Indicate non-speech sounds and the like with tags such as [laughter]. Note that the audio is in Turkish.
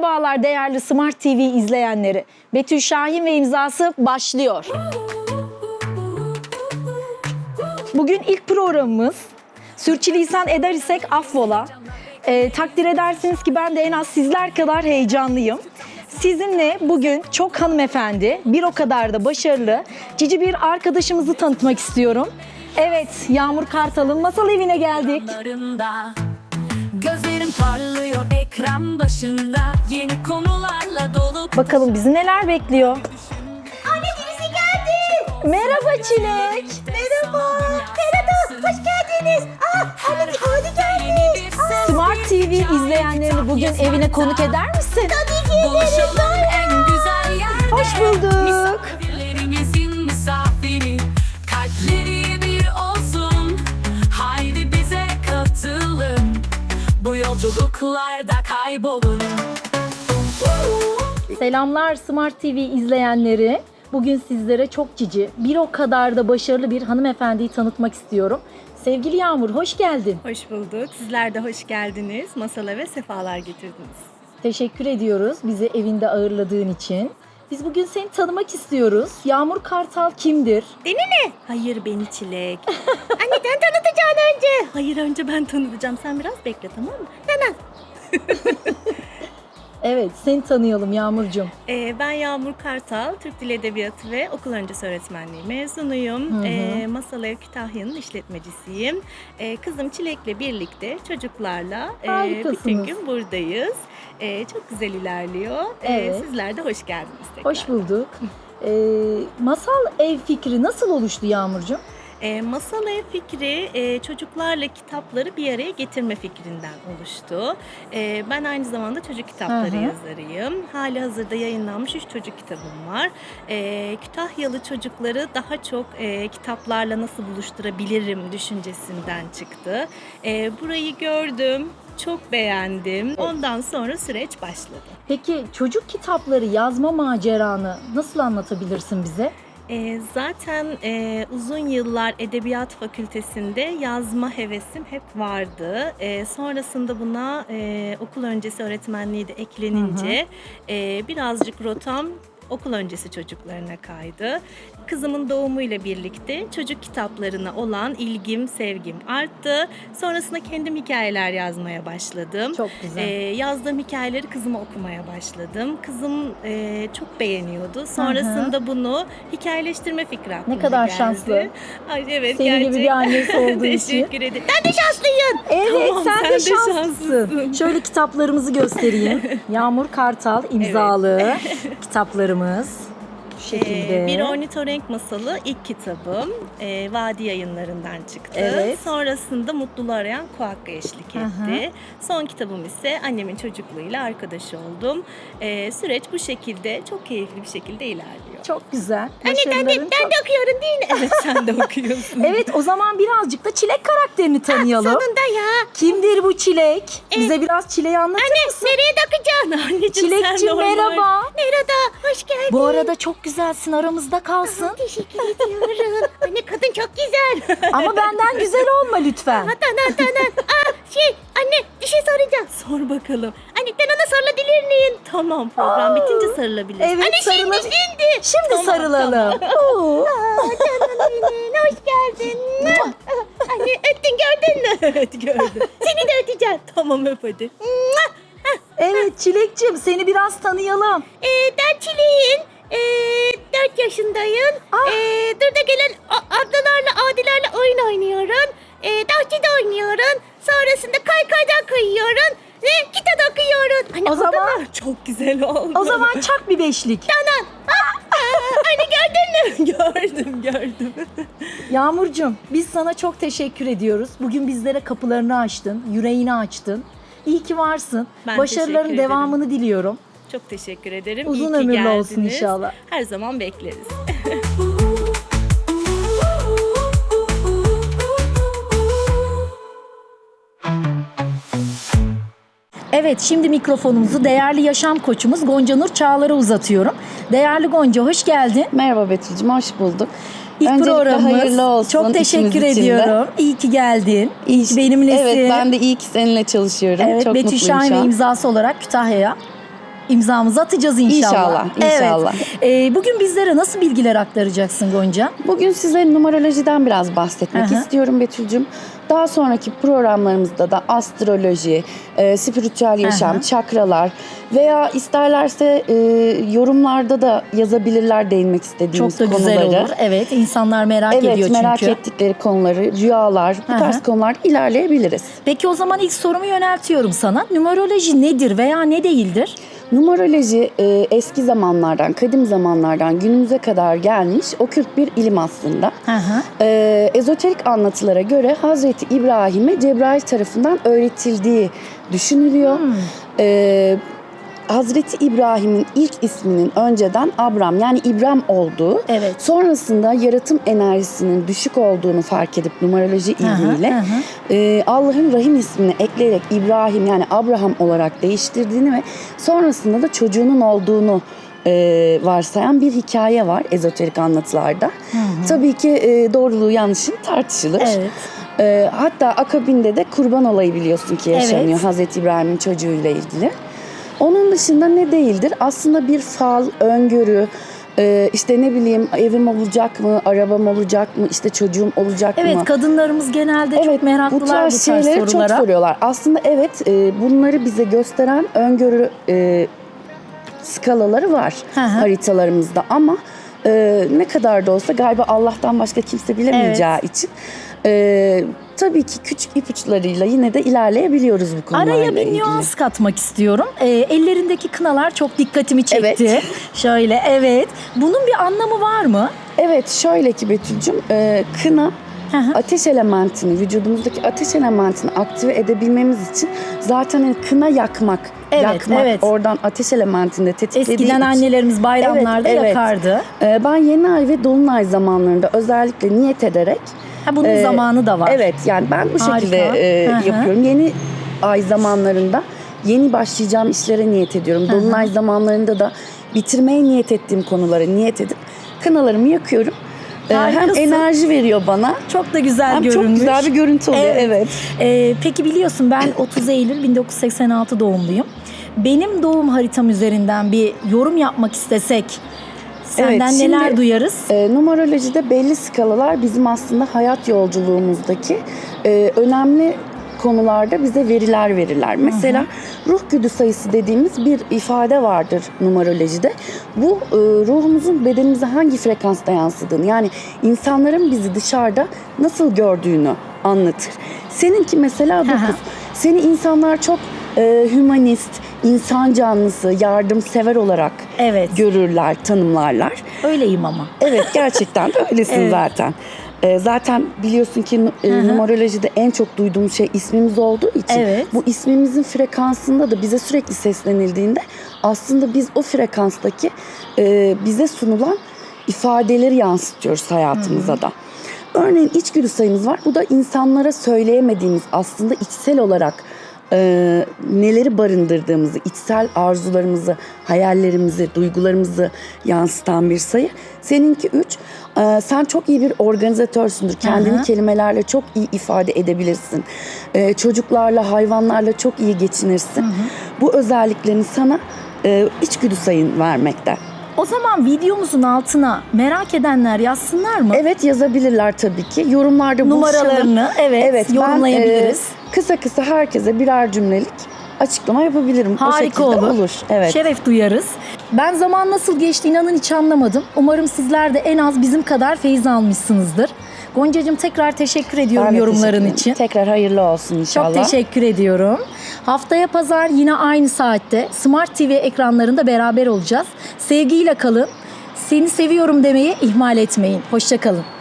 Merhabalar değerli Smart TV izleyenleri. Betül Şahin ve imzası başlıyor. Bugün ilk programımız. Sürçülisan eder isek affola. Ee, takdir edersiniz ki ben de en az sizler kadar heyecanlıyım. Sizinle bugün çok hanımefendi, bir o kadar da başarılı, cici bir arkadaşımızı tanıtmak istiyorum. Evet, Yağmur Kartal'ın masal evine geldik. Parlıyor ekran başında Yeni konularla dolu Bakalım bizi neler bekliyor. Anne birisi geldi. Merhaba Çilek. Merhaba. Merhaba. Hoş geldiniz. Aa, anne hadi gelmiş. Aa, Smart TV izleyenlerini bugün evine konuk eder misin? tabii ki ederim. Buluşalım en güzel yerde Hoş bulduk. Yolculuklarda kaybolun Selamlar Smart TV izleyenleri. Bugün sizlere çok cici, bir o kadar da başarılı bir hanımefendiyi tanıtmak istiyorum. Sevgili Yağmur hoş geldin. Hoş bulduk. Sizler de hoş geldiniz. Masala ve sefalar getirdiniz. Teşekkür ediyoruz bizi evinde ağırladığın için. Biz bugün seni tanımak istiyoruz. Yağmur Kartal kimdir? Beni ne? Hayır beni çilek. [laughs] Anne sen tanıtacaksın önce. Hayır önce ben tanıtacağım. Sen biraz bekle tamam mı? Hemen. [laughs] Evet, seni tanıyalım Yağmurcuğum. Ee, ben Yağmur Kartal, Türk Dil Edebiyatı ve Okul Öncesi Öğretmenliği mezunuyum. Hı hı. Ee, Masal Ev Kütahya'nın işletmecisiyim. Ee, kızım Çilek'le birlikte çocuklarla e, Harikasınız. bütün gün buradayız. Ee, çok güzel ilerliyor. Ee, Evet. sizler de hoş geldiniz tekrar. Hoş bulduk. Ee, masal ev fikri nasıl oluştu Yağmurcuğum? E, masal ev fikri e, çocuklarla kitapları bir araya getirme fikrinden oluştu. E, ben aynı zamanda çocuk kitapları hı. yazarıyım. Hali hazırda yayınlanmış 3 çocuk kitabım var. E, Kütahyalı çocukları daha çok e, kitaplarla nasıl buluşturabilirim düşüncesinden çıktı. E, burayı gördüm, çok beğendim. Ondan sonra süreç başladı. Peki çocuk kitapları yazma maceranı nasıl anlatabilirsin bize? E, zaten e, uzun yıllar Edebiyat Fakültesinde yazma hevesim hep vardı. E, sonrasında buna e, okul öncesi öğretmenliği de eklenince e, birazcık rotam okul öncesi çocuklarına kaydı. Kızımın doğumuyla birlikte çocuk kitaplarına olan ilgim, sevgim arttı. Sonrasında kendim hikayeler yazmaya başladım. Çok güzel. Ee, yazdığım hikayeleri kızıma okumaya başladım. Kızım e, çok beğeniyordu. Sonrasında bunu hikayeleştirme fikri aklıma Ne kadar geldi. şanslı. Ay evet Senin gibi gerçekten. bir annesi olduğu [laughs] için. Teşekkür ederim. Ben de şanslıyım. Evet Tamam, sen, sen de de şanslısın. şanslısın. Şöyle kitaplarımızı göstereyim. [laughs] Yağmur Kartal imzalı kitaplarımız. irmãs Bu şekilde. Ee, bir ornitorenk masalı ilk kitabım. Ee, Vadi yayınlarından çıktı. Evet. Sonrasında Mutluluğu Arayan Kuakka eşlik etti. Son kitabım ise annemin çocukluğuyla arkadaş oldum. Ee, süreç bu şekilde çok keyifli bir şekilde ilerliyor. Çok güzel. Anne ben de, Başarıların ben çok- de okuyorum değil mi? [laughs] Evet sen de okuyorsun. Evet o zaman birazcık da Çilek karakterini tanıyalım. Sonunda ya. Kimdir bu Çilek? Bize biraz Çileği anlatır mısın? Nereye takacaksın anneciğim sen Çilekçim normal. merhaba. Merhaba, hoş geldin. Bu arada çok güzelsin aramızda kalsın. Teşekkür ediyorum. [laughs] Anne kadın çok güzel. Ama benden güzel olma lütfen. Tamam tamam. Aa, şey anne bir şey soracağım. Sor bakalım. Anne ben ona sarılabilir miyim? Tamam program Aa, bitince sarılabiliriz. evet, anne şimdi sarıla- şimdi. Şimdi Tamam, sarılalım. Oo. Aa, canım benim hoş geldin. anne öptün gördün mü? [laughs] Evet gördüm. Seni de öpeceğim. Tamam öp hadi. Evet Çilekçim seni biraz tanıyalım. Ee, ben Çileğin. Ee, 4 yaşındayım. Ah. Ee, burada gelen ablalarla, adilerle oyun oynuyorum. Ee, bahçede oynuyorum. Sonrasında kaykaydan kayıyorum. Ve kitap okuyorum. Anne, O zaman- mu? Çok güzel oldu. O zaman çak bir beşlik. Anne gördün mü? [laughs] gördüm, gördüm. Yağmurcuğum biz sana çok teşekkür ediyoruz. Bugün bizlere kapılarını açtın, yüreğini açtın. İyi ki varsın. Ben Başarıların devamını diliyorum. Çok teşekkür ederim. Uzun İyi ki ömürlü geldiniz. olsun inşallah. Her zaman bekleriz. [laughs] Evet şimdi mikrofonumuzu değerli yaşam koçumuz Gonca Nur Çağlar'a uzatıyorum. Değerli Gonca hoş geldin. Merhaba Betül'cüm, hoş bulduk. İlk Öncelikle programımız. hayırlı olsun Çok teşekkür ikimiz için de. ediyorum. İyi ki geldin. İyi ki benimlesin. Evet, ben de iyi ki seninle çalışıyorum. Evet, Çok Betül mutluyum Şahin şu ve imzası olarak Kütahya'ya imzamızı atacağız inşallah. İnşallah, inşallah. Evet. Ee, bugün bizlere nasıl bilgiler aktaracaksın Gonca? Bugün size numerolojiden biraz bahsetmek hı. istiyorum Betül'cüm. Daha sonraki programlarımızda da astroloji, e, spiritüel yaşam, hı. çakralar veya isterlerse e, yorumlarda da yazabilirler değinmek istediğimiz Çok da güzel konuları. olur. Evet, insanlar merak Evet ediyor çünkü. merak ettikleri konuları, rüyalar, bu hı. tarz konularda ilerleyebiliriz. Peki o zaman ilk sorumu yöneltiyorum sana. Numeroloji nedir veya ne değildir? Numeroloji e, eski zamanlardan, kadim zamanlardan günümüze kadar gelmiş okült bir ilim aslında. E, ezoterik anlatılara göre Hazreti İbrahim'e Cebrail tarafından öğretildiği düşünülüyor. Hmm. E, Hazreti İbrahim'in ilk isminin önceden Abram yani İbram olduğu, Evet. sonrasında yaratım enerjisinin düşük olduğunu fark edip numeroloji Hı hı, ilmiyle hı hı. e, Allah'ın Rahim ismini ekleyerek İbrahim yani Abraham olarak değiştirdiğini ve sonrasında da çocuğunun olduğunu e, varsayan bir hikaye var ezoterik anlatılarda. Tabii ki e, doğruluğu yanlışı tartışılır. Evet. E, hatta akabinde de kurban olayı biliyorsun ki yaşanıyor Evet. Hazreti İbrahim'in çocuğuyla ilgili. Onun dışında ne değildir? Aslında bir fal, öngörü, e, işte ne bileyim evim olacak mı, arabam olacak mı, işte çocuğum olacak mı? Evet, kadınlarımız genelde çok meraklılar bu tarz, şeyleri sorulara. çok soruyorlar. Aslında evet e, bunları bize gösteren öngörü e, skalaları var Hı hı. haritalarımızda ama e, ne kadar da olsa galiba Allah'tan başka kimse bilemeyeceği için e, tabii ki küçük ipuçlarıyla yine de ilerleyebiliyoruz bu konularla Araya bir ilgili. nüans katmak istiyorum. Ee, ellerindeki kınalar çok dikkatimi çekti. Evet. [laughs] Şöyle, evet. Bunun bir anlamı var mı? Evet şöyle ki Betül'cüm e, kına hı. ateş elementini vücudumuzdaki ateş elementini aktive edebilmemiz için zaten hani kına yakmak, Evet, yakmak evet. oradan ateş elementini tetiklediği Eskiden için. annelerimiz bayramlarda Evet, evet. yakardı. E, ben yeni ay ve dolunay zamanlarında özellikle niyet ederek Ha bunun e, zamanı da var. Evet yani ben bu Harika. şekilde e, Hı hı. yapıyorum. Yeni ay zamanlarında yeni başlayacağım işlere niyet ediyorum. Dolunay zamanlarında da bitirmeye niyet ettiğim konulara niyet edip kınalarımı yakıyorum. E, hem Harikasın. enerji veriyor bana Çok da güzel hem görünmüş. çok güzel bir görüntü oluyor. Evet. Evet. Ee, peki biliyorsun ben 30 Eylül 1986 doğumluyum. Benim doğum haritam üzerinden bir yorum yapmak istesek senden Evet, şimdi- neler duyarız? E, numerolojide belli skalalar bizim aslında hayat yolculuğumuzdaki e, önemli konularda bize veriler verirler. Mesela ruh güdü sayısı dediğimiz bir ifade vardır numerolojide. Bu e, ruhumuzun bedenimize hangi frekansta yansıdığını yani insanların bizi dışarıda nasıl gördüğünü anlatır. Seninki mesela 9. Seni insanlar çok e, hümanist, insan canlısı, yardımsever olarak Evet. görürler, tanımlarlar. Öyleyim ama. Evet gerçekten de öylesin [laughs] Evet. zaten. Ee, zaten biliyorsun ki e, numerolojide en çok duyduğumuz şey ismimiz olduğu için Evet. bu ismimizin frekansında da bize sürekli seslenildiğinde aslında biz o frekanstaki e, bize sunulan ifadeleri yansıtıyoruz hayatımıza da. Örneğin içgüdü sayımız var. Bu da insanlara söyleyemediğimiz aslında içsel olarak e, neleri barındırdığımızı, içsel arzularımızı, hayallerimizi, duygularımızı yansıtan bir sayı. Seninki 3. sen çok iyi bir organizatörsündür. Kendini Hı hı. kelimelerle çok iyi ifade edebilirsin. E, çocuklarla, hayvanlarla çok iyi geçinirsin. Bu özelliklerini sana e, içgüdü sayın vermekte. O zaman videomuzun altına merak edenler yazsınlar mı? Evet yazabilirler tabii ki. Yorumlarda buluşalım. Numaralarını evet, ben, yorumlayabiliriz. e, kısa kısa herkese birer cümlelik açıklama yapabilirim. o Harika şekilde olur. olur. Evet. Şeref duyarız. Ben zaman nasıl geçti inanın hiç anlamadım. Umarım sizler de en az bizim kadar feyiz almışsınızdır. Goncacığım tekrar teşekkür ediyorum Ben yorumların teşekkür için. Tekrar hayırlı olsun inşallah. Çok teşekkür ediyorum. Haftaya pazar yine aynı saatte Smart TV ekranlarında beraber olacağız. Sevgiyle kalın. Seni seviyorum demeyi ihmal etmeyin. Hoşçakalın.